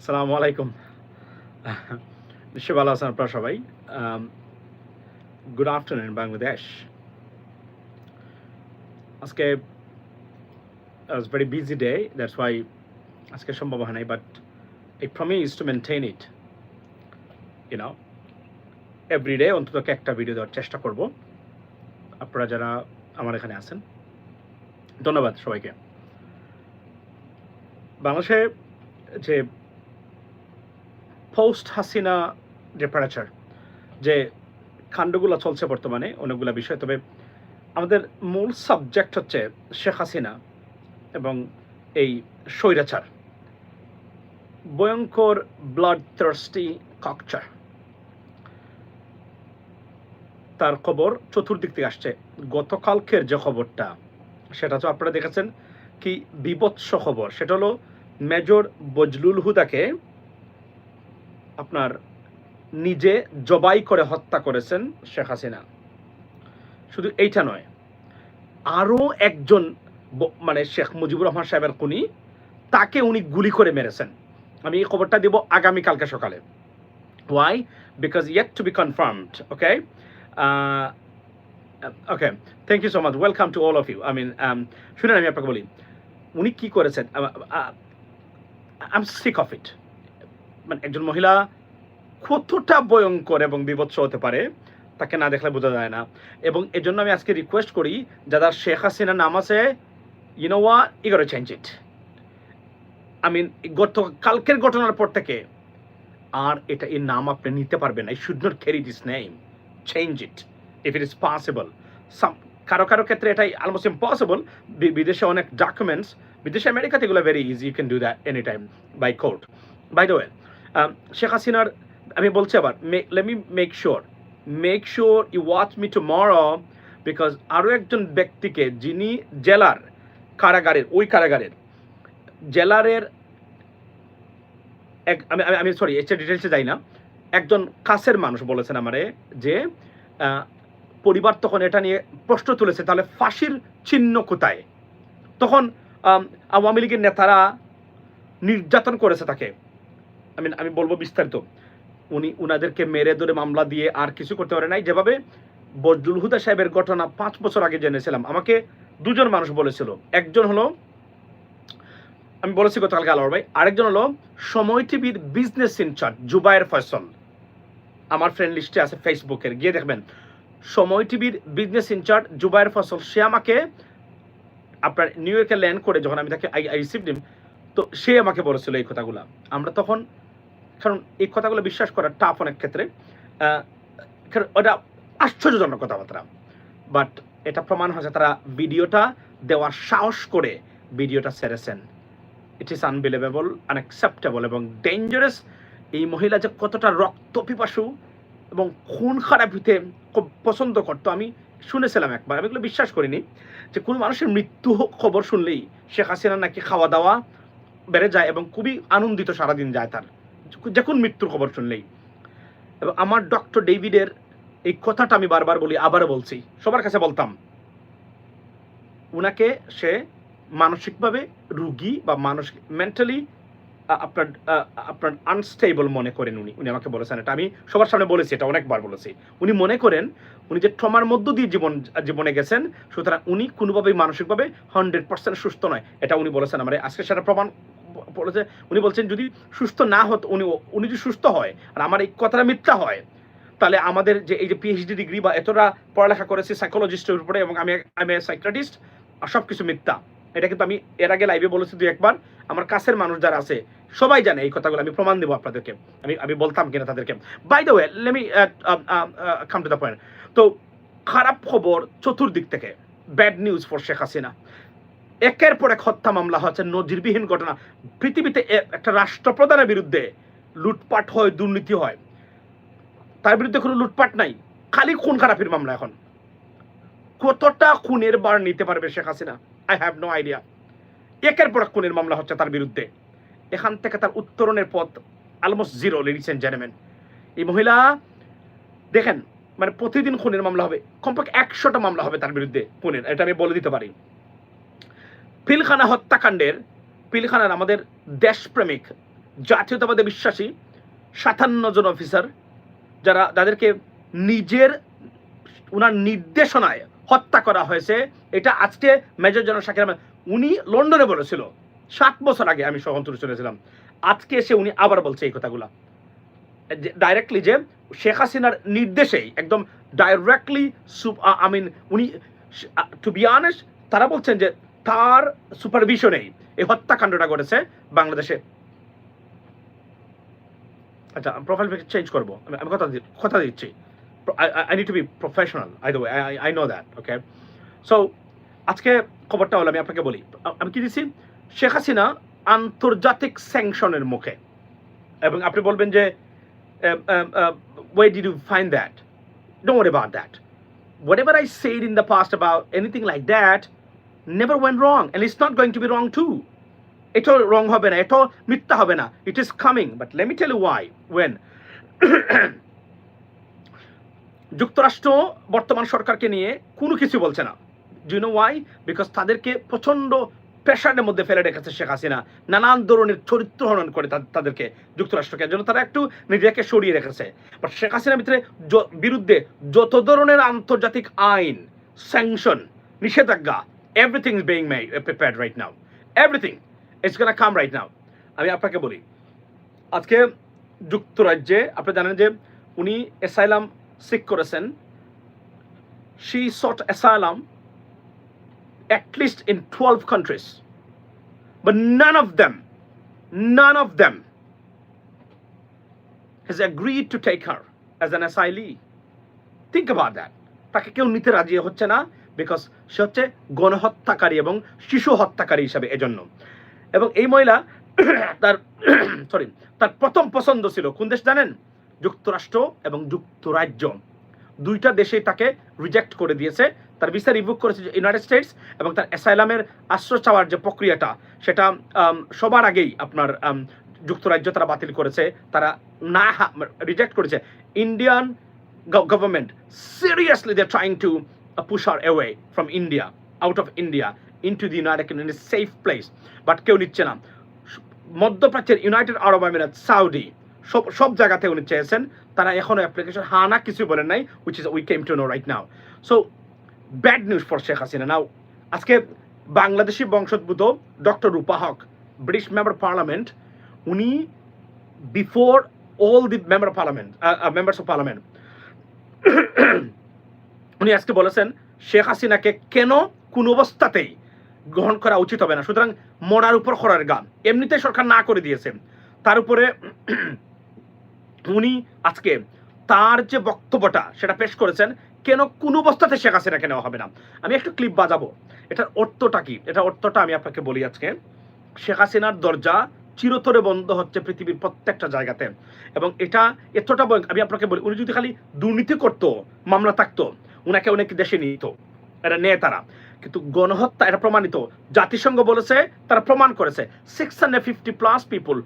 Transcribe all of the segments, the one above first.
আসসালামু আলাইকুম। নিশ্চয় ভালো আপনারা সবাই। Good afternoon Bangladesh. আজকে was very busy day, that's why আজকে সম্ভব হয় নাই but promise to maintain it, you know. Every day, অন্তত একটা ভিডিও দেওয়ার চেষ্টা করব। আপনারা যারা আমার এখানে আছেন, ধন্যবাদ সবাইকে। বাংলাদেশে যে পোস্ট হাসিনা টেম্পারেচার যে কাণ্ডগুলো চলছে বর্তমানে অনেকগুলো বিষয়, তবে আমাদের মূল সাবজেক্ট হচ্ছে শেখ হাসিনা এবং এই স্বৈরাচার। ভয়ঙ্কর ব্লাড থার্স্টি ককচার তার খবর চতুর্দিক থেকে আসছে। গতকালকের যে খবরটা, সেটা তো আপনারা দেখেছেন, কি বিভৎস খবর। সেটা হলো মেজর বজলুল হুদাকে আপনার নিজে জবাই করে হত্যা করেছেন শেখ হাসিনা। শুধু এইটা নয় আরও একজন মানে শেখ মুজিবুর রহমান সাহেবের খুনি, তাকে উনি গুলি করে মেরেছেন। আমি এই খবরটা দিব আগামীকালকে সকালে। Why because yet to be confirmed okay okay thank you so much welcome to all of you I mean শুনেন, আমি আপনাকে বলি, উনি কি করেছেন? I am sick of it মানে একজন মহিলা কতটা ভয়ঙ্কর এবং বিভৎস হতে পারে, তাকে না দেখলে বোঝা যায় না। এবং এজন্য আমি আজকে রিকোয়েস্ট করি, যারা শেখ হাসিনা নাম আছে ইনোয়া ইগরে চেঞ্জ ইট আই মিন গত, কালকের ঘটনার পর থেকে আর এটা এই নাম আপনি নিতে পারবেন না। Should not carry this name change it if it is possible some কারও কারও ক্ষেত্রে এটাই অলমোস্ট ইম্পসিবল বিদেশে অনেক ডকুমেন্টস বিদেশে, আমেরিকাতে এগুলো very easy you can do that any time by court by the way Sheikh হাসিনার আমি বলছি আবার let me make sure make sure you watch me tomorrow because আরও একজন ব্যক্তিকে যিনি জেলার কারাগারের, ওই কারাগারের, জেলারের এক, আমি, আমি- সরি এর ডিটেলসে যাই না, একজন কাছের মানুষ বলেছেন আমারে যে পরিবার তখন এটা নিয়ে প্রশ্ন তুলেছে, তাহলে ফাঁসির চিহ্ন কোথায়? তখন আওয়ামী লীগের নেতারা নির্যাতন করেছে তাকে। আমি আমি বলব বিস্তারিত। উনি উনাদেরকে মেরে ধরে মামলা দিয়ে আর কিছু করতে পারে নাই। যেভাবে বজলুল হুদা সাহেবের ঘটনা পাঁচ বছর আগে জেনেছিলাম, আমাকে দুজন মানুষ বলেছিল। একজন হলো, আমি বলেছি গতকালকে আলোর ভাই, আরেকজন হলো সময় টিভির বিজনেস ইনচার্জ জুবায়ের ফয়সল। আমার ফ্রেন্ড লিস্টে আছে ফেসবুকের গিয়ে দেখবেন। সময় টিভির বিজনেস ইনচার্জ জুবায়ের ফসল সে আমাকে আপনার নিউ ইয়র্কে ল্যান্ড করে যখন আমি তাকে আই রিসিভ হিম তো সে আমাকে বলেছিল এই কথাগুলো। আমরা তখন কারণ এই কথাগুলো বিশ্বাস করা টাফ অনেক ক্ষেত্রে। ওটা আশ্চর্যজনক কথাবার্তা। বাট এটা প্রমাণ হয়েছে তারা ভিডিওটা দেওয়ার সাহস করে ভিডিওটা সেরেছেন ইট ইস আনবিলিভেবল আনএক্সেপ্টেবল এবং ডেঞ্জারাস এই মহিলা যে কতটা রক্ত পিপাসু এবং খুন খুব পছন্দ করতো, আমি শুনেছিলাম একবার। আমি এগুলো বিশ্বাস করিনি যে কোনো মানুষের মৃত্যু খবর শুনলেই শেখ হাসিনা নাকি খাওয়া দাওয়া বেড়ে যায় এবং খুবই আনন্দিত সারাদিন যায় তার। যে কোন মৃত্যুর খবর শুনলেই। এবং আমার ডক্টর ডেভিডের এই কথাটা আমি বারবার বলি আবার বলছি, সবার কাছে বলতাম। উনাকে সে মানসিকভাবে রুগী বা মানসিক মেন্টালি আপনার আপনার আনস্টেবল মনে করেন উনি। উনি আমাকে বলেছেন এটা। আমি সবার সামনে বলেছি, এটা অনেকবার বলেছি। উনি মনে করেন, উনি যে ট্রমার মধ্য দিয়ে জীবন, জীবনে গেছেন, সুতরাং উনি কোনোভাবেই মানসিকভাবে হান্ড্রেড পার্সেন্ট সুস্থ নয়। এটা উনি বলেছেন। আমার আজকে সেটা প্রমাণ বলেছে, উনি বলছেন, যদি সুস্থ না হতো, উনি উনি যদি সুস্থ হয়, আর আমার এই কথাটা মিথ্যা হয়, তাহলে আমাদের যে এই যে পিএইচডি ডিগ্রি বা এতটা পড়ালেখা করেছি সাইকোলজিস্টের উপরে এবং আমি আমি সাইক্রাটিস্ট সব কিছু মিথ্যা। এটা কিন্তু আমি এর আগে লাইভে বলেছি দুই একবার। আমার কাছের মানুষ যারা আছে, সবাই জানে এই কথাগুলো, আমি প্রমাণ দেবো আপনাদেরকে। আমি আমি বলতাম কিনা তাদেরকে। By the way lemme come to the point তো খারাপ খবর চতুর্দিক থেকে bad news for Sheikh Hasina একের পর এক হত্যা মামলা হচ্ছে নজিরবিহীন ঘটনা। পৃথিবীতে একটা রাষ্ট্রপ্রধানের বিরুদ্ধে লুটপাট হয়, দুর্নীতি হয়। তার বিরুদ্ধে কোনো লুটপাট নাই। খালি খুন খারাপির মামলা এখন। কতটা খুনের বার নিতে পারবে Sheikh Hasina? I have no idea একের পর খুনের মামলা হচ্ছে তার বিরুদ্ধে। এখান থেকে তার উত্তরণের পথ almost zero ladies and gentleman এই মহিলা, দেখেন মানে প্রতিদিন খুনের মামলা হবে। কমপক্ষে একশোটা মামলা হবে তার বিরুদ্ধে খুনের, এটা আমি বলে দিতে পারি। পিলখানা হত্যাকাণ্ডের, পিলখানার আমাদের দেশপ্রেমিক, জাতীয়তাবাদে বিশ্বাসী, সাতান্ন জন অফিসার যারা যাদেরকে নিজের ওনার নির্দেশনায় হত্যা করা হয়েছে। এটা আজকে মেজর জেনারেল শাকির আহমেদ, উনি লন্ডনে বলেছিল, সাত বছর আগে আমি সহন্তর শুনেছিলাম। আজকে এসে উনি আবার বলছে এই কথাগুলা। ডাইরেক্টলি যে, শেখ হাসিনার নির্দেশেই, একদম ডাইরেক্টলি আই মিন উনি টু বি অনেস্ট তারা বলছেন যে তার সুপারভিশনেই এই হত্যাকাণ্ডটা ঘটেছে বাংলাদেশে। আচ্ছা প্রোফাইল পিকচার চেঞ্জ করব। আমি কথা কথা দিচ্ছি। I need to be professional I the I know that okay so আজকে খবরটা হলো, আমি আপনাকে বলি আমি কি দিচ্ছি শেখ হাসিনা আন্তর্জাতিক স্যাংশনের মুখে। এবং আপনি বলবেন যে way did you find that don't worry about that whatever I said in the past about anything like that never went wrong, and it's not going to be wrong too. এটাও রং হবে না এটাও মিথ্যা হবে না it is coming but let me tell you why when যুক্তরাষ্ট্র, বর্তমান সরকারকে নিয়ে কোনো কিছু বলছে না। ডু নো ওয়াই বিকজ তাদেরকে প্রচণ্ড প্রেশারের মধ্যে ফেলে রেখেছে শেখ হাসিনা। নানান ধরনের চরিত্র হনন করে তাদেরকে যুক্তরাষ্ট্রকে জন্য তারা একটু নিজেকে সরিয়ে রেখেছে। বাট শেখ হাসিনার ভিতরে বিরুদ্ধে যত ধরনের আন্তর্জাতিক আইন স্যাংশন নিষেধাজ্ঞা everything is being made prepared right now everything it's gonna come right now আমি আপনাকে বলি আজকে যুক্তরাজ্যে আপনি জানেন যে উনি অ্যাসাইলাম সিক করেছেন she sought asylum at least in 12 countries. But none of them, none of them has agreed to take her as an asylee. Think about that. তাকে কেউ নিতে রাজি হচ্ছে না বিকজ সে হচ্ছে গণহত্যাকারী এবং শিশু হত্যাকারী হিসাবে এজন্য। এবং এই মহিলা তার সরি তার প্রথম পছন্দ ছিল কোন দেশ জানেন? যুক্তরাষ্ট্র এবং যুক্তরাজ্য। দুইটা দেশেই তাকে রিজেক্ট করে দিয়েছে। তার ভিসা রিভুক করেছে ইউনাইটেড স্টেটস এবং তার অ্যাসাইলামের আশ্রয় চাওয়ার যে প্রক্রিয়াটা, সেটা সবার আগেই আপনার যুক্তরাজ্য তারা বাতিল করেছে। তারা না রিজেক্ট করেছে। Indian government seriously they trying to push her away from India out of India into the United Kingdom safe place but কেউ নিচ্ছে না। মধ্যপ্রাচ্যের ইউনাইটেড আরব আমিরাত সাউদি সব সব জায়গাতে উনি চেয়েছেন। তারা এখনও অ্যাপ্লিকেশন হা না কিছু বলেন নাই which is we came to know right now so bad news for Sheikh Hasina now আজকে বাংলাদেশি বংশোদ্ভূত doctor Rupa Huq British member parliament উনি before all the member parliament members of parliament উনি আজকে বলেছেন, শেখ হাসিনাকে কেন কোন অবস্থাতেই গ্রহণ করা উচিত হবে না? সুতরাং মরার উপর খরার গান। এমনিতে সরকার না করে দিয়েছেন তার উপরে উনি আজকে তার যে বক্তব্যটা, সেটা পেশ করেছেন, কেন কোন অবস্থাতে শেখ হাসিনাকে নেওয়া হবে না? আমি একটু ক্লিপ বাজাবো। এটার অর্থটা কি? এটা অর্থটা আমি আপনাকে বলি আজকে। শেখ হাসিনার দরজা চিরতরে বন্ধ হচ্ছে পৃথিবীর প্রত্যেকটা জায়গাতে। এবং এটা এতটা আমি আপনাকে বলি, উনি যদি খালি দুর্নীতি করতো, মামলা থাকতো উনাকে অনেক দেশে নিত। এটা নেয় তারা। কিন্তু গণহত্যা এটা প্রমাণিত। জাতিসংঘ বলেছে তারা প্রমাণ করেছে। Six hundred fifty plus people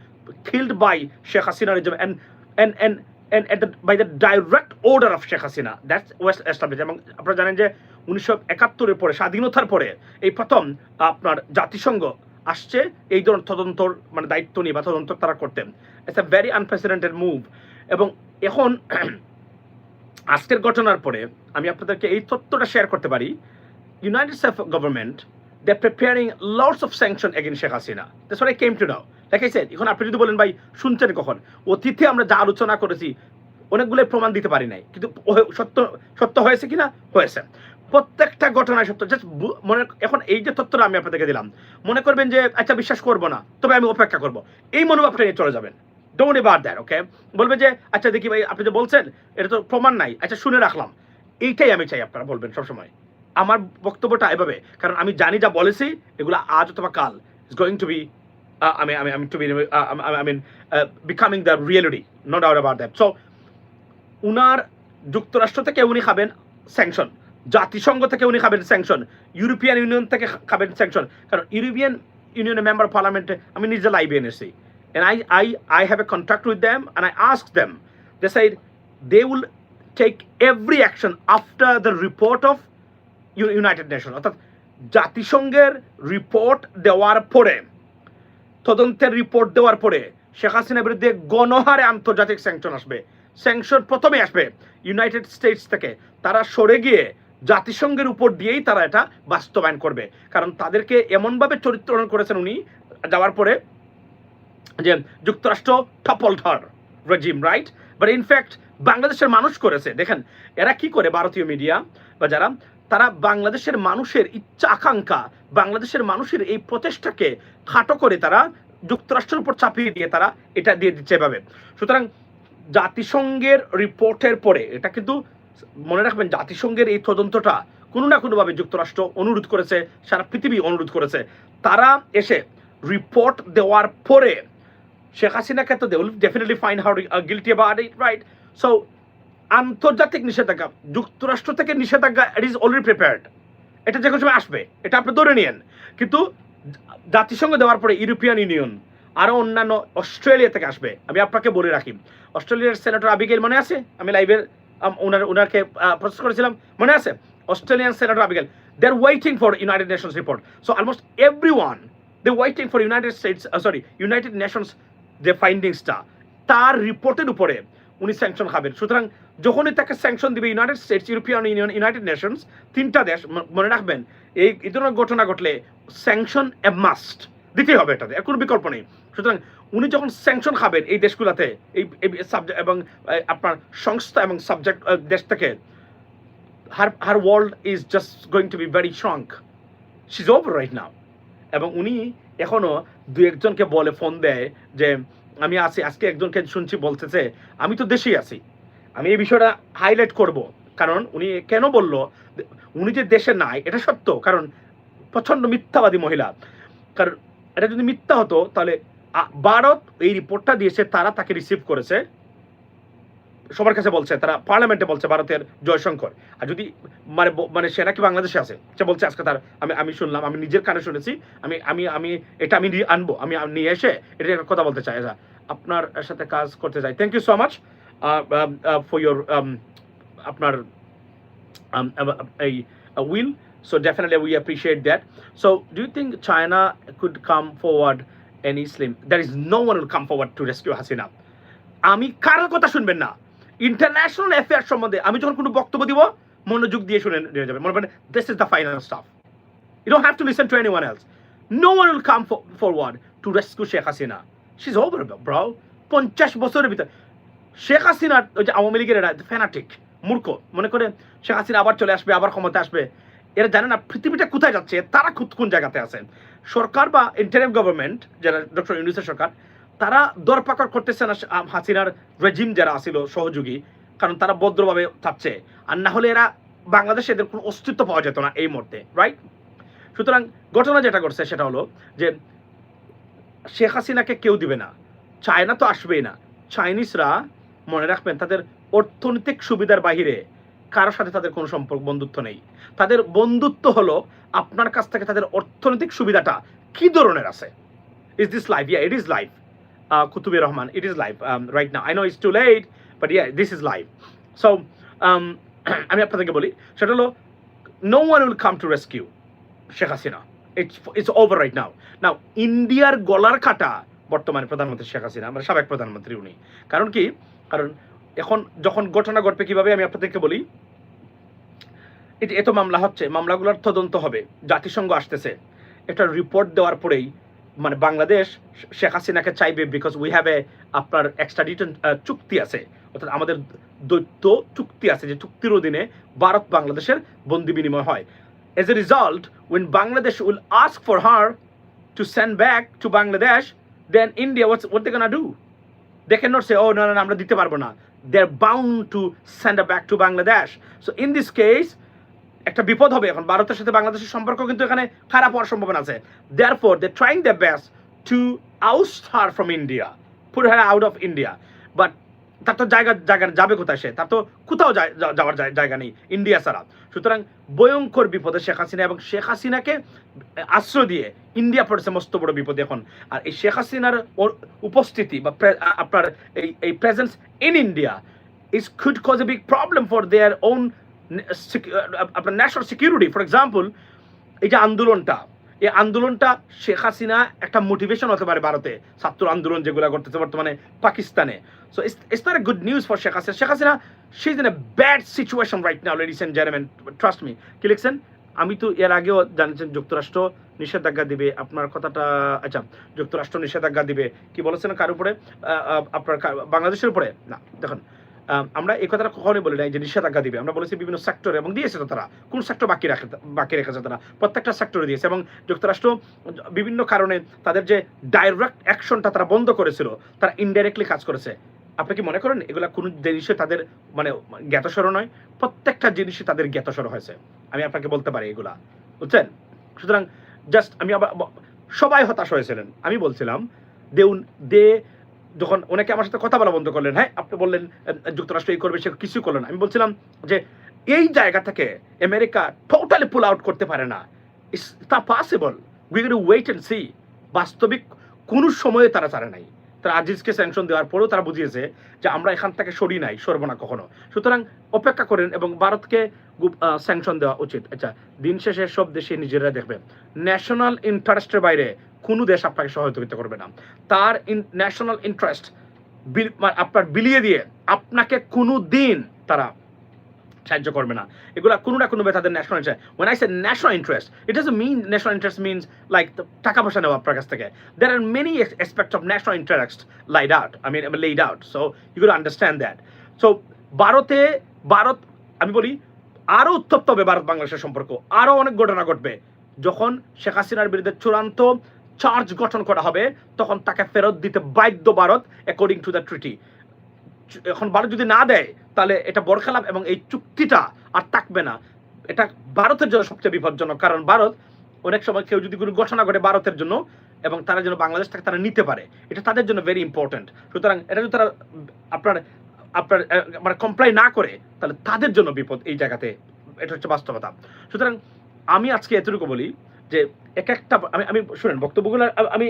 killed by Sheikh Hasina regime and and and at the, by the direct order of Sheikh Hasina that's West establish এবং আপনারা জানেন যে উনিশশো একাত্তরের পরে স্বাধীনতার পরে এই প্রথম আপনার জাতিসংঘ আসছে। এই ধরনের তদন্তর মানে দায়িত্ব নিয়ে বা তদন্ত তারা করতেন। It's a very unprecedented move এবং এখন আজকের ঘটনার পরে আমি আপনাদেরকে এই তথ্যটা শেয়ার করতে পারি। United States government they preparing lots of sanction again Sheikh Hasina that's came to now I এখন আপনি যদি বলেন, ভাই, শুনছেন কখন? অতীতে আমরা যা আলোচনা করেছি অনেকগুলো প্রমাণ দিতে পারি নাই। কিন্তু সত্য সত্য হয়েছে কিনা? হয়েছে। প্রত্যেকটা ঘটনায় সত্য। জাস্ট মনে এখন এই যে তথ্যটা আমি আপনাদেরকে দিলাম, মনে করবেন যে আচ্ছা বিশ্বাস করব না, তবে আমি অপেক্ষা করব। এই মনোভাবটা নিয়ে চলে যাবেন। ডোন্ট এবার দ্যাট ওকে বলবে যে আচ্ছা দেখি ভাই, আপনি যে বলছেন, এটা তো প্রমাণ নাই। আচ্ছা শুনে রাখলাম। এইটাই আমি চাই আপনারা বলবেন সবসময়। আমার বক্তব্যটা এভাবে, কারণ আমি জানি যা বলেছি, এগুলো আজ অথবা কাল ইজ গোয়িং টু বি আমি আমি আমি to be I mean becoming the reality no doubt about that so উনার যুক্তরাষ্ট্র থেকে উনি খাবেন স্যাংশন জাতিসংঘ থেকে উনি খাবেন স্যাংশন ইউরোপিয়ান ইউনিয়ন থেকে খাবেন স্যাংশন কারণ ইউরোপিয়ান ইউনিয়নের মেম্বার পার্লামেন্টে আমি নিজে লাইভে এনেছি। And I, I, I have a contract with them and I asked them, they said they will take every action after the report of United Nations. অর্থাৎ জাতিসংঘের রিপোর্ট দেওয়ার পরে তদন্তের রিপোর্ট দেওয়ার পরে শেখ হাসিনার বিরুদ্ধে গণহারে আন্তর্জাতিক স্যাংশন আসবে। স্যাংশন প্রথমে আসবে ইউনাইটেড স্টেটস থেকে। তারা সরে গিয়ে জাতিসংঘের উপর দিয়েই তারা এটা বাস্তবায়ন করবে। কারণ তাদেরকে এমনভাবে চরিত্রণ করেছেন উনি যাওয়ার পরে যে যুক্তরাষ্ট্র টপল ধর রেজিম রাইট বাট ইনফ্যাক্ট বাংলাদেশের মানুষ করেছে। দেখেন, এরা কি করে ভারতীয় মিডিয়া বা যারা? তারা বাংলাদেশের মানুষের ইচ্ছা, আকাঙ্ক্ষা, বাংলাদেশের মানুষের এই প্রচেষ্টাকে খাটো করে তারা যুক্তরাষ্ট্রের উপর চাপিয়ে দিয়ে তারা এটা দিয়ে দিচ্ছে এভাবে। সুতরাং জাতিসংঘের রিপোর্টের পরে, এটা কিন্তু মনে রাখবেন, জাতিসংঘের এই তদন্তটা কোনো না কোনোভাবে যুক্তরাষ্ট্র অনুরোধ করেছে, সারা পৃথিবী অনুরোধ করেছে। তারা এসে রিপোর্ট দেওয়ার পরে শেখ হাসিনাকে তো they will definitely find how guilty about it right so আন্তর্জাতিক নিষেধাজ্ঞা, যুক্তরাষ্ট্র থেকে নিষেধাজ্ঞা ইট ইজ অলরেডি প্রিপেয়ার্ড এটা যে কোনো সময় আসবে, এটা আপনি ধরে নিয়েন। কিন্তু জাতিসংঘ দেওয়ার পরে ইউরোপিয়ান ইউনিয়ন আরও অন্যান্য অস্ট্রেলিয়া থেকে আসবে। আমি আপনাকে বলে রাখি, অস্ট্রেলিয়ার সেনেটর আবিগেল মনে আছে? আমি লাইভের ওনার ওনাকে প্রসেস করেছিলাম, মনে আছে? Australian senator Abigail they are waiting for United Nations report so almost every one they waiting for United States sorry United Nations যে ফাইন্ডিংসটা তার রিপোর্টের উপরে উনি স্যাংশন খাবেন। সুতরাং যখনই তাকে স্যাংশন দিবে United States European Union United Nations তিনটা দেশ মনে রাখবেন, এই ধরনের ঘটনা ঘটলে স্যাংশন এ মাস্ট দিতেই হবে এটাতে এর কোনো বিকল্প নেই। সুতরাং উনি যখন স্যাংশন খাবেন এই দেশগুলোতে, এই সাবজেক্ট এবং আপনার সংস্থা এবং সাবজেক্ট দেশ থেকে her her world is just going to be very shrunk she is over right now এবং উনি এখনও দু একজনকে বলে ফোন দেয় যে, আমি আছি, আজকে একজনকে শুনছি, বলতেছে, আমি তো দেশেই আছি। আমি এই বিষয়টা হাইলাইট করব। কারণ উনি কেন বলল, উনি যে দেশে নাই, এটা সত্য। কারণ প্রচণ্ড মিথ্যাবাদী মহিলা। কারণ এটা যদি মিথ্যা হতো, তাহলে ভারত এই রিপোর্টটা দিয়েছে, তারা তাকে রিসিভ করেছে। সবার কাছে বলছে তারা পার্লামেন্টে বলছে ভারতের জয়শঙ্কর আর যদি মানে মানে সে নাকি বাংলাদেশে আছে সে বলছে আজকে তার আমি আমি শুনলাম আমি নিজের কানে শুনেছি আমি আমি আমি এটা আমি নিয়ে আনব আমি নিয়ে এসে এটা কথা বলতে চাই আচ্ছা, আপনার সাথে কাজ করতে চাই thank you so much for your আপনার এই will a, a will. So definitely we appreciate that. So do you think China could come forward any slim? There is no one will come forward to rescue Hasina. আমি কারোর কথা শুনবেন না international affair সম্বন্ধে আমি যখন কোনো বক্তব্য দিব, মনোযোগ দিয়ে শুনে নিয়ে যাবে। মনে করেন this is the final stuff you don't have to listen to any one else no one will come forward to rescue Sheikh Hasina she is over brow পঞ্চাশ বছরের ভিতরে। শেখ হাসিনার ওই যে আওয়ামী লীগের এরা ফ্যানাটিক মূর্খ। মনে করে শেখ হাসিনা আবার চলে আসবে, আবার ক্ষমতা আসবে। এরা জানে না পৃথিবীটা কোথায় যাচ্ছে, তারা কোন জায়গাতে আছেন সরকার বা ইন্টারিম গভর্নমেন্ট যারা ডক্টর ইউনুসের সরকার তারা দরপাকড় করতেছে না হাসিনার রেজিম যারা আছিল সহযোগী, কারণ তারা ভদ্রভাবে থাকছে। আর না হলে এরা বাংলাদেশে এদের কোনো অস্তিত্ব পাওয়া যেত না এই মুহূর্তে রাইট সুতরাং ঘটনা যেটা ঘটছে সেটা হলো যে শেখ হাসিনাকে কেউ দিবে না। চায়না তো আসবেই না। চাইনিজরা মনে রাখবেন তাদের অর্থনৈতিক সুবিধার বাহিরে কারোর সাথে তাদের কোনো সম্পর্ক, বন্ধুত্ব নেই। তাদের বন্ধুত্ব হলো আপনার কাছ থেকে তাদের অর্থনৈতিক সুবিধাটা কি ধরনের আছে? Is this life yeah it is life Kutubi Rahman it is life right না I know it's too late but yeah this is life so আমি আপনাদেরকে বলি, সেটা হলো no one will come to rescue Sheikh Hasina it's it's over right now now ইন্ডিয়ার গলার কাটা বর্তমানে প্রধানমন্ত্রী শেখ হাসিনা মানে সাবেক প্রধানমন্ত্রী উনি। কারণ কি? কারণ এখন যখন ঘটনা ঘটবে কীভাবে, আমি আপনাদেরকে বলি এটা এত মামলা হচ্ছে, মামলাগুলোর তদন্ত হবে, জাতিসংঘ আসতেছে। একটা রিপোর্ট দেওয়ার পরেই মানে বাংলাদেশ শেখ হাসিনাকে চাইবে বিকজ উই হ্যাভ এ আপনার এক্সট্রা রিটার্ন চুক্তি আছে। অর্থাৎ আমাদের দৈত্য চুক্তি আছে যে চুক্তির অধীনে ভারত বাংলাদেশের বন্দি বিনিময় হয়। As a result when Bangladesh will ask for her to send back to Bangladesh then India what's what they can do they not say oh না আমরা দিতে পারব না। They are bound to send back to Bangladesh so in this case একটা বিপদ হবে এখন। ভারতের সাথে বাংলাদেশের সম্পর্ক কিন্তু এখানে খারাপ হওয়ার সম্ভাবনা আছে। Therefore they trying the best to oust her from India put her out of India but তার তো জায়গা জায়গা যাবে কোথায় সে? তার তো কোথাও যাওয়ার জায়গা নেই ইন্ডিয়া ছাড়া। সুতরাং ভয়ঙ্কর বিপদে শেখ হাসিনা এবং শেখ হাসিনাকে আশ্রয় দিয়ে ইন্ডিয়া পড়েছে মস্ত বড় বিপদ এখন। আর এই শেখ হাসিনার উপস্থিতি বা আপনার এই এই presence in India a big problem for their own n- sec- uh, আপনার ন্যাশনাল সিকিউরিটি ফর এক্সাম্পল এই যে আন্দোলনটা, এই আন্দোলনটা শেখ হাসিনা একটা মোটিভেশন হতে পারে ভারতে। ছাত্র আন্দোলন যেগুলো করতেছে বর্তমানে পাকিস্তানে। So it's not a good news for Sheikh Hasina. Sheikh Hasina she is a bad situation right now ladies and gentleman trust me কি লিখছেন? আমি তো এর আগেও জানিয়েছেন, যুক্তরাষ্ট্র নিষেধাজ্ঞা দিবে, আপনার কথাটা আচ্ছা যুক্তরাষ্ট্র নিষেধাজ্ঞা দিবে। কি বলেছেন কার উপরে? আপনার বাংলাদেশের উপরে? না, দেখুন। আমরা এই কথাটা কখনোই বলি নাই যে নিষেধাজ্ঞা দিবে। আমরা বলেছি বিভিন্ন সেক্টরে এবং দিয়েছে তো তারা। কোন সেক্টর বাকি রাখে বাকি রেখেছে তারা? প্রত্যেকটা সেক্টরে দিয়েছে এবং যুক্তরাষ্ট্র বিভিন্ন কারণে তাদের যে ডাইরেক্ট অ্যাকশনটা তারা বন্ধ করেছিল, তারা ইনডাইরেক্টলি কাজ করেছে। আপনি কি মনে করেন এগুলা কোনো জিনিসে তাদের মানে জ্ঞাতসর নয়? প্রত্যেকটা জিনিসে তাদের জ্ঞাতসর হয়েছে। আমি আপনাকে বলতে পারি এগুলা। বুঝছেন? সুতরাং জাস্ট আমি আবার সবাই হতাশ হয়েছিলেন। আমি বলছিলাম, দেউন দে যখন ওনাকে আমার সাথে কথা বলা বন্ধ করলেন হ্যাঁ আপনি বললেন যুক্তরাষ্ট্র এই করবে, সে কিছু করলেন না। আমি বলছিলাম যে, এই জায়গা থেকে আমেরিকা টোটালি পুল আউট করতে পারে না। তা possible we wait and see বাস্তবিক কোনো সময়ে তারা ছাড়ে নাই। তারা আজিজকে স্যাংশন দেওয়ার পরেও তারা বুঝিয়েছে যে, আমরা এখান থেকে সরি নাই, সরব না কখনো। সুতরাং অপেক্ষা করেন এবং ভারতকে স্যাংশন দেওয়া উচিত। আচ্ছা দিন শেষে সব দেশে নিজেরা দেখবে ন্যাশনাল ইন্টারেস্টের বাইরে কোনো দেশ আপনাকে সহযোগিতা করবে না। তার ন্যাশনাল ইন্টারেস্ট আপনার বিলিয়ে দিয়ে আপনাকে কোনো দিন তারা সাহায্য করবে না। এগুলা কোনো না কোনো তাদের national interest I say national interest it does mean national interest means like টাকা পয়সা নেওয়া আপনার কাছ থেকে। There are many aspect of national interest lied out I mean laid out so you understand that so ভারতে, ভারত, আমি বলি আরও উত্তপ্ত হবে ভারত বাংলাদেশের সম্পর্ক। আরও অনেক ঘটনা ঘটবে। যখন শেখ হাসিনার বিরুদ্ধে চূড়ান্ত চার্জ গঠন করা হবে, তখন তাকে ফেরত দিতে বাধ্য Bharat according to the treaty এখন ভারত যদি না দেয়, তাহলে এটা বরখালাপ এবং এই চুক্তিটা আর থাকবে না। এটা ভারতের জন্য সবচেয়ে বিপজ্জনক, কারণ ভারত অনেক সময় কেউ যদি কোনো ঘটনা ঘটে ভারতের জন্য এবং তারা যেন বাংলাদেশ থেকে তারা নিতে পারে, এটা তাদের জন্য ভেরি ইম্পর্টেন্ট সুতরাং এটা যদি তারা আপনার আপনার মানে কমপ্লাই না করে, তাহলে তাদের জন্য বিপদ এই জায়গাতে, এটা হচ্ছে বাস্তবতা। সুতরাং আমি আজকে এতটুকু বলি যে এক একটা আমি আমি শুনেন বক্তব্যগুলো আমি আমি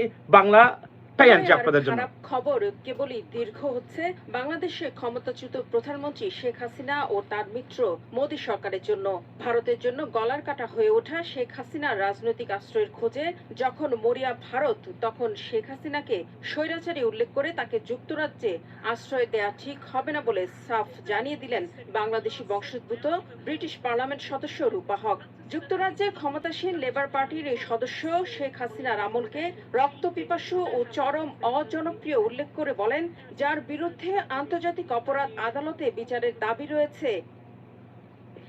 বাংলাটাই আনছি আপনাদের জন্য। খবর কেবলই দীর্ঘ হচ্ছে। বাংলাদেশে ক্ষমতাচ্যুত প্রধানমন্ত্রী শেখ হাসিনা ও তার মিত্র মোদী সরকারের জন্য। ভারতের জন্য গলার কাটা হয়ে ওঠা শেখ হাসিনার রাজনৈতিক আশ্রয়ের খোঁজে যখন মরিয়া ভারত তখন শেখ হাসিনাকে স্বৈরাচারী উল্লেখ করে তাকে যুক্তরাজ্যে আশ্রয় দেয়া ঠিক হবে না বলে সাফ জানিয়ে দিলেন বাংলাদেশি বংশোদ্ভূত ব্রিটিশ পার্লামেন্ট সদস্য রূপা হক। যুক্তরাজ্যের ক্ষমতাসীন লেবার পার্টির এই সদস্য শেখ হাসিনার আমলকে রক্তপিপাসু ও চরম অজনপ্রিয় উল্লেখ করে বলেন, যার বিরুদ্ধে আন্তর্জাতিক অপরাধ আদালতে বিচারের দাবি রয়েছে।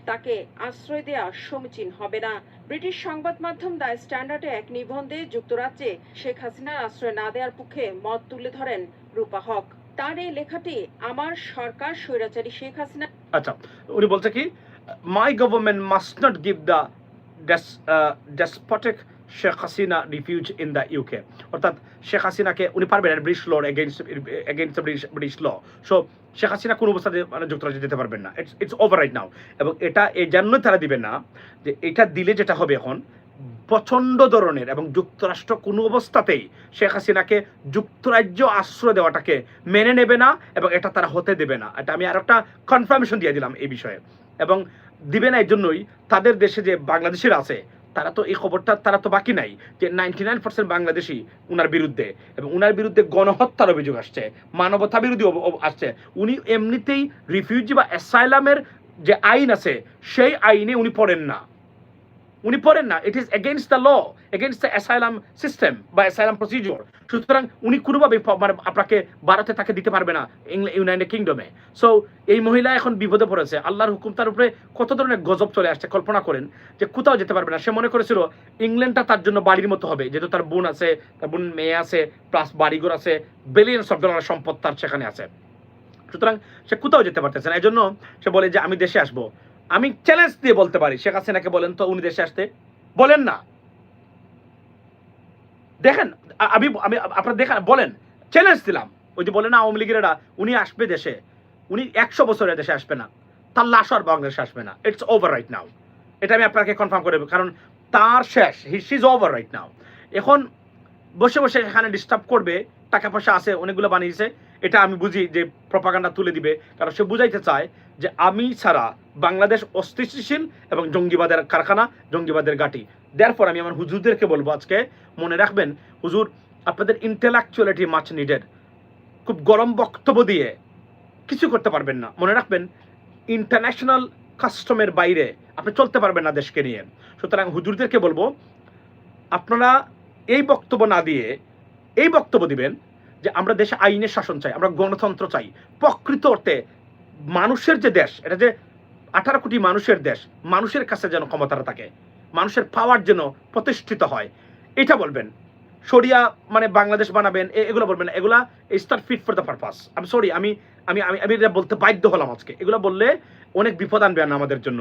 তাকে আশ্রয় দেওয়া সমীচীন হবে না। ব্রিটিশ সংবাদ মাধ্যম দ্য স্ট্যান্ডার্ডে এক নিবন্ধে যুক্তরাজ্যে শেখ হাসিনার আশ্রয় না দেওয়ার পক্ষে মত তুলে ধরেন রূপা হক। তার এই লেখাটি, আমার সরকার স্বৈরাচারী শেখ হাসিনা আচ্ছা উনি বলছে কি my government must not give the despotic Sheikh Hasina refuge in the UK অর্থাৎ শেখ হাসিনাকে উনি পারবেন না British law against against British British law so Sheikh Hasina কোনো অবস্থাতে মানে যুক্তরাজ্যে যেতে পারবেন না। It's it's over right now এবং এটা এই জন্যই তারা দিবেন না যে এটা দিলে যেটা হবে এখন প্রচণ্ড ধরনের এবং যুক্তরাষ্ট্র কোনো অবস্থাতেই শেখ হাসিনাকে যুক্তরাজ্য আশ্রয় দেওয়াটাকে মেনে নেবে না এবং এটা তারা হতে দেবে না। এটা আমি আর একটা কনফার্মেশন দিয়ে দিলাম এই বিষয়ে। এবং দিবে না এই জন্যই তাদের দেশে যে বাংলাদেশের আছে তারা তো এই খবরটা, তারা তো বাকি নাই যে নাইনটি নাইন পার্সেন্ট বাংলাদেশি উনার বিরুদ্ধে এবং উনার বিরুদ্ধে গণহত্যার অভিযোগ আসছে, মানবতা বিরোধী আসছে। উনি এমনিতেই রিফিউজি বা অ্যাসাইলামের যে আইন আছে, সেই আইনে উনি পড়েন না। উনি পড়েন না। It is against the law against the asylum system বা অ্যাসাইলাম প্রসিডিওর সুতরাং উনি কোনোভাবে মানে আপনাকে ভারতে তাকে দিতে পারবে না ইউনাইটেড কিংডমে। সো এই মহিলা এখন বিপদে পড়েছে। আল্লাহর হুকুম তার উপরে কত ধরনের গজব চলে আসছে, কল্পনা করেন যে কোথাও যেতে পারবে না। সে মনে করেছিল ইংল্যান্ডটা তার জন্য বাড়ির মতো হবে। যেহেতু তার বোন আছে, তার বোন মেয়ে আছে প্লাস বাড়িঘর আছে বিলিয়ন্স অফ ডলার সম্পদ তার সেখানে আছে। সুতরাং সে কোথাও যেতে পারতেছে না। এই জন্য সে বলে যে, আমি দেশে আসব। আমি চ্যালেঞ্জ দিয়ে বলতে পারি। শেখ হাসিনাকে বলেন তো, উনি দেশে আসতে? বলেন না। দেখেন আমি আমি, আপনার দেখেন, বলেন চ্যালেঞ্জ দিলাম। ওই যে বলে না, আওয়ামী লীগেরা উনি আসবে দেশে। উনি একশো বছরের দেশে আসবে না। তার লাশ আর বাংলাদেশে আসবে না। ইটস ওভার রাইট নাও এটা আমি আপনাকে কনফার্ম করে কারণ তার শেষ his is over right now এখন বসে বসে এখানে ডিস্টার্ব করবে, টাকা পয়সা আছে, অনেকগুলো বানিয়েছে, এটা আমি বুঝি যে প্রপাগান্ডা তুলে দিবে, কারণ সে বুঝাইতে চায় যে আমি ছাড়া বাংলাদেশ অস্থিতিশীল এবং জঙ্গিবাদের কারখানা, জঙ্গিবাদের ঘাঁটি। দেয়ারপর আমি আমার হুজুরদেরকে বলব আজকে, মনে রাখবেন, হুজুর, আপনাদের ইন্টেলেকচুয়ালিটি মাছ নিডেড খুব গরম বক্তব্য দিয়ে কিছু করতে পারবেন না। মনে রাখবেন ইন্টারন্যাশনাল কাস্টমের বাইরে আপনি চলতে পারবেন না দেশকে নিয়ে। সুতরাং হুজুরদেরকে বলব, আপনারা এই বক্তব্য না দিয়ে এই বক্তব্য দিবেন যে আমরা দেশে আইনের শাসন চাই, আমরা গণতন্ত্র চাই। প্রকৃত অর্থে মানুষের যে দেশ, এটা যে আঠারো কোটি মানুষের দেশ মানুষের কাছে যেন ক্ষমতাটা থাকে, মানুষের পাওয়ার যেন প্রতিষ্ঠিত হয়। এটা বলবেন। সরিয়া মানে বাংলাদেশ বানাবেন এগুলো বলবেন। এগুলা not fit for the purpose আমি সরি আমি আমি আমি আমি এটা বলতে বাধ্য হলাম আজকে। এগুলো বললে অনেক বিপদ আনবে না আমাদের জন্য।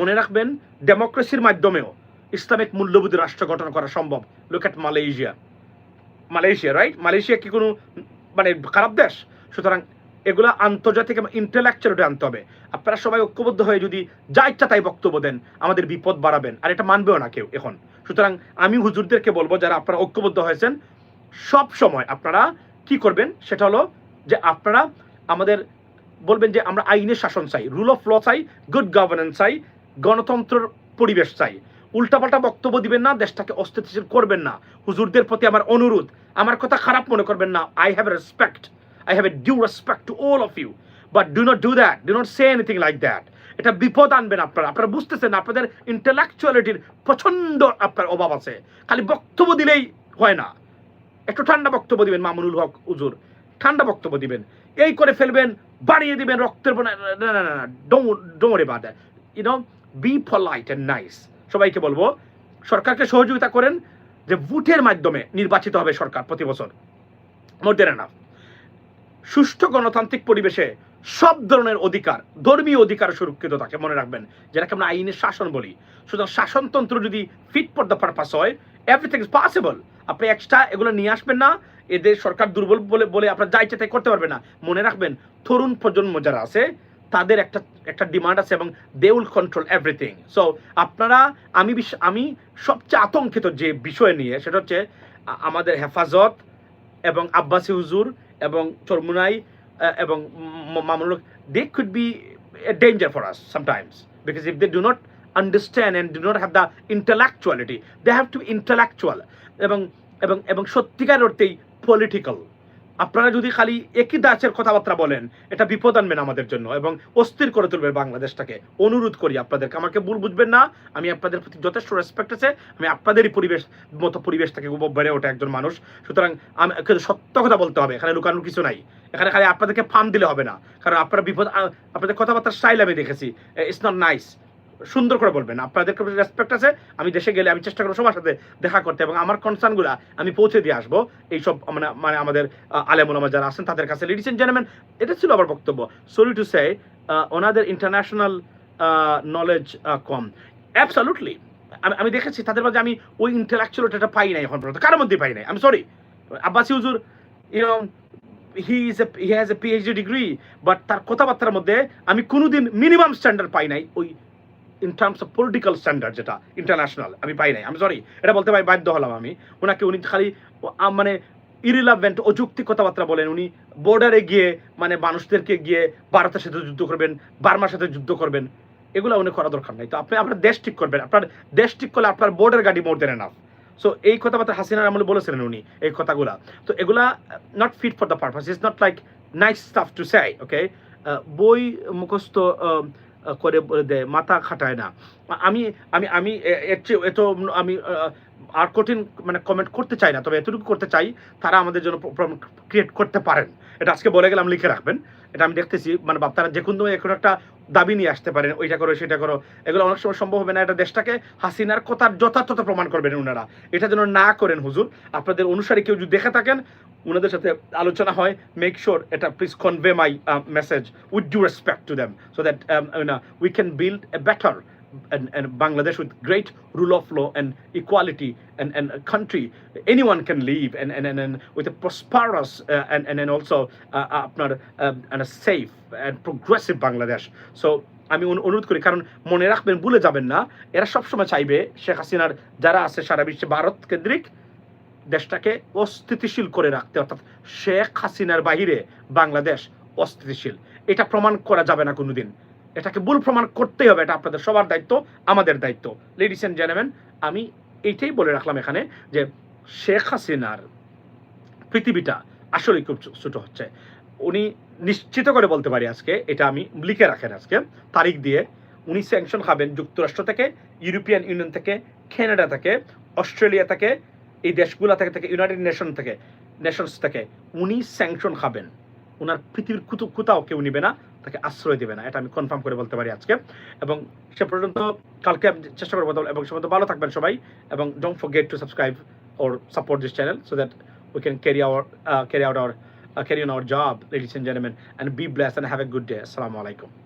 মনে রাখবেন ডেমোক্রেসির মাধ্যমেও ইসলামিক মূল্যবোধী রাষ্ট্র গঠন করা সম্ভব। Look at Malaysia Malaysia right Malaysia কি কোনো মানে খারাপ দেশ? সুতরাং এগুলো আন্তর্জাতিক এবং ইন্টেলেকচুয়ালিটি আনতে হবে। আপনারা সবাই ঐক্যবদ্ধ হয়ে যদি যা ইচ্ছা তাই বক্তব্য দেন, আমাদের বিপদ বাড়াবেন। আর এটা মানবেও না কেউ এখন। সুতরাং আমি হুজুরদেরকে বলব, যারা আপনারা ঐক্যবদ্ধ হয়েছেন, সব সময় আপনারা কি করবেন, সেটা হলো যে আপনারা আমাদের বলবেন যে আমরা আইনের শাসন চাই রুল অফ ল চাই গুড গভর্নেন্স চাই, গণতন্ত্রের পরিবেশ চাই। উল্টাপাল্টা বক্তব্য দিবেন না, দেশটাকে অস্থিতিশীল করবেন না। হুজুরদের প্রতি আমার অনুরোধ। আমার কথা খারাপ মনে করবেন না। I have respect I have a due respect to all of you but do not do that do not say anything like that এটা বিপদ আনবেন আপনারা। আপনারা বুঝতেছেন আপনাদের ইন্টেলেকচুয়ালিটির প্রচণ্ড আপনার অভাব আছে। খালি বক্তব্য দিলেই হয় না। একটু ঠান্ডা বক্তব্য দিবেন, মামুনুল হক উজুর ঠান্ডা বক্তব্য দিবেন। এই করে ফেলবেন, বাড়িয়ে দিবেন, রক্তের না না না না ডোমরে বাদ you know be polite and nice সবাইকে বলব, সরকারকে সহযোগিতা করেন যে, ভোটের মাধ্যমে নির্বাচিত হবে সরকার প্রতি বছর। মোর দেন সুষ্ঠু গণতান্ত্রিক পরিবেশে সব ধরনের অধিকার, ধর্মীয় অধিকার সুরক্ষিত থাকে, মনে রাখবেন, যেটাকে আমরা আইনের শাসন বলি। সুতরাং শাসনতন্ত্র যদি ফিট ফর দ্য পারপাস হয় এভরিথিং ইজ পসিবল আপনি এক্সট্রা এগুলো নিয়ে আসবেন না, এদের সরকার দুর্বল বলে বলে আপনার যা ইচ্ছে তাই করতে পারবে না। মনে রাখবেন, তরুণ প্রজন্ম যারা আছে, তাদের একটা একটা ডিমান্ড আছে এবং they will control everything so আপনারা, আমি আমি সবচেয়ে আতঙ্কিত যে বিষয় নিয়ে, সেটা হচ্ছে আমাদের হেফাজত এবং আব্বাসি হুজুর এবং চরমুনাই এবং Mamluk they could be a danger for us sometimes because if they do not understand and do not have the intellectuality they have to intellectual এবং এবং এবং সত্যিকার অর্থেই পলিটিক্যাল আপনারা যদি খালি একই দাসের কথাবার্তা বলেন, এটা বিপদ আনবেন আমাদের জন্য এবং অস্থির করে তুলবে বাংলাদেশটাকে। অনুরোধ করি আপনাদেরকে, আমাকে ভুল বুঝবেন না। আমি আপনাদের প্রতি যথেষ্ট রেসপেক্ট আছে। আমি আপনাদেরই পরিবেশ, মতো পরিবেশ থেকে উপভোগ বেড়ে ওঠে একজন মানুষ। সুতরাং আমি সত্য কথা বলতে হবে, এখানে লুকানোর কিছু নাই। এখানে খালি আপনাদেরকে ফার্ম দিলে হবে না। কারণ আপনারা বিপদ আপনাদের কথাবার্তার স্টাইল আমি দেখেছি। ইটস নট নাইস সুন্দর করে বলবেন। আপনাদেরকে রেসপেক্ট আছে, আমি দেশে গেলে আমি চেষ্টা করব সবার সাথে দেখা করতে এবং আমার কনসার্নগুলো আমি পৌঁছে দিয়ে আসব। এইসব মানে মানে আমাদের আলেমুলামা যারা আছেন, তাদের কাছে। লেডিস এন্ড জেন্টলম্যান এটা ছিল আমার বক্তব্য। সরি টু সে ওনাদের ইন্টারন্যাশনাল নলেজ কম। অ্যাবসলুটলি আমি আমি দেখেছি, তাদের মাঝে আমি ওই ইন্টেলেকচুয়ালিটা পাই নাই এখন পর্যন্ত। কারোর মধ্যেই পাই নাই। আমি সরি আব্বাসি হুজুর you know he is a he has a PhD degree but তার কথাবার্তার মধ্যে আমি কোনোদিন মিনিমাম স্ট্যান্ডার্ড পাই নাই ওই in terms of political standard যেটা ইন্টারন্যাশনাল আমি পাই নাই। আমি সরি এটা বলতে পারি বাধ্য হলাম আমি। ওনাকে উনি খালি মানে ইরিলাভেন্ট অযৌক্তিক কথাবার্তা বলেন। উনি বর্ডারে গিয়ে মানে মানুষদেরকে গিয়ে ভারতের সাথে যুদ্ধ করবেন, বার্মার সাথে যুদ্ধ করবেন, এগুলো উনি করা দরকার নাই। তো আপনি, আপনার দেশ ঠিক করবেন। আপনার দেশ ঠিক করলে আপনার বোর্ডের গাড়ি মোর দেন এনাফ সো এই কথাবার্তা হাসিনার আমলে বলেছিলেন উনি, এই কথাগুলা। তো এগুলা not fit for the purpose is not like nice stuff to say okay বই মুখস্থ করে দেয় মাথা খাটায় না। আমি আমি আমি এর চেয়ে এত আমি আর কঠিন মানে কমেন্ট করতে চাই না, তবে এতটুকু করতে চাই, তারা আমাদের জন্য প্রবলেম ক্রিয়েট করতে পারেন। এটা আজকে বলে গেলাম, লিখে রাখবেন। এটা আমি দেখতেছি মানে তারা যে কোনো এখন একটা দাবি নিয়ে আসতে পারেন, ওইটা করো, সেটা করো। এগুলো অনেক সময় সম্ভব হবে না, এটা দেশটাকে হাসিনার কথার যথার্থ প্রমাণ করবেন ওনারা। এটা যেন না করেন হুজুর। আপনাদের অনুসারে কেউ যদি দেখে থাকেন, ওনাদের সাথে আলোচনা হয় মেক শিওর এটা please convey my message with due respect to them so that we can build a better and, and Bangladesh with great rule of law and equality and, and a country anyone can live and, and, and, and with a prosperous uh, and, and, and also uh, আপনার um, and a safe and progressive Bangladesh so আমি অনু- অনুরোধ করি কারণ মনে রাখবেন ভুলে যাবেন না এরা সবসময় চাইবে শেখ হাসিনার যারা আছে সারা বিশ্বে ভারত কেন্দ্রিক দেশটাকে অস্থিতিশীল করে রাখতে অর্থাৎ শেখ হাসিনার বাহিরে বাংলাদেশ অস্থিতিশীল এটা প্রমাণ করা যাবে না কোনোদিন এটাকে ভুল প্রমাণ করতেই হবে, এটা আপনাদের সবার দায়িত্ব, আমাদের দায়িত্ব। লেডিস অ্যান্ড জেন্টলম্যান আমি এইটাই বলে রাখলাম এখানে যে শেখ হাসিনার পৃথিবীটা আসলেই খুব ছোট হচ্ছে। উনি নিশ্চিত করে বলতে পারি আজকে, এটা আমি লিখে রাখেন আজকে, তারিখ দিয়ে, উনি স্যাংশন খাবেন যুক্তরাষ্ট্র থেকে, ইউরোপিয়ান ইউনিয়ন থেকে, কানাডা থেকে, অস্ট্রেলিয়া থেকে, এই দেশগুলো থেকে থেকে, ইউনাইটেড নেশন থেকে, নেশনস থেকে, উনি স্যাংশন খাবেন। ওনার পৃথিবীর কোথাও কেউ নিবে না। তাকে আশ্রয় দেবে না, এটা আমি কনফার্ম করে বলতে পারি আজকে। এবং সে পর্যন্ত কালকে আমি চেষ্টা করব এবং সে পর্যন্ত ভালো থাকবেন সবাই, এবং don't forget to subscribe or support this channel so that we can carry our carry out our carry on our job ladies and gentleman and be bless and have a good day আসসালামু আলাইকুম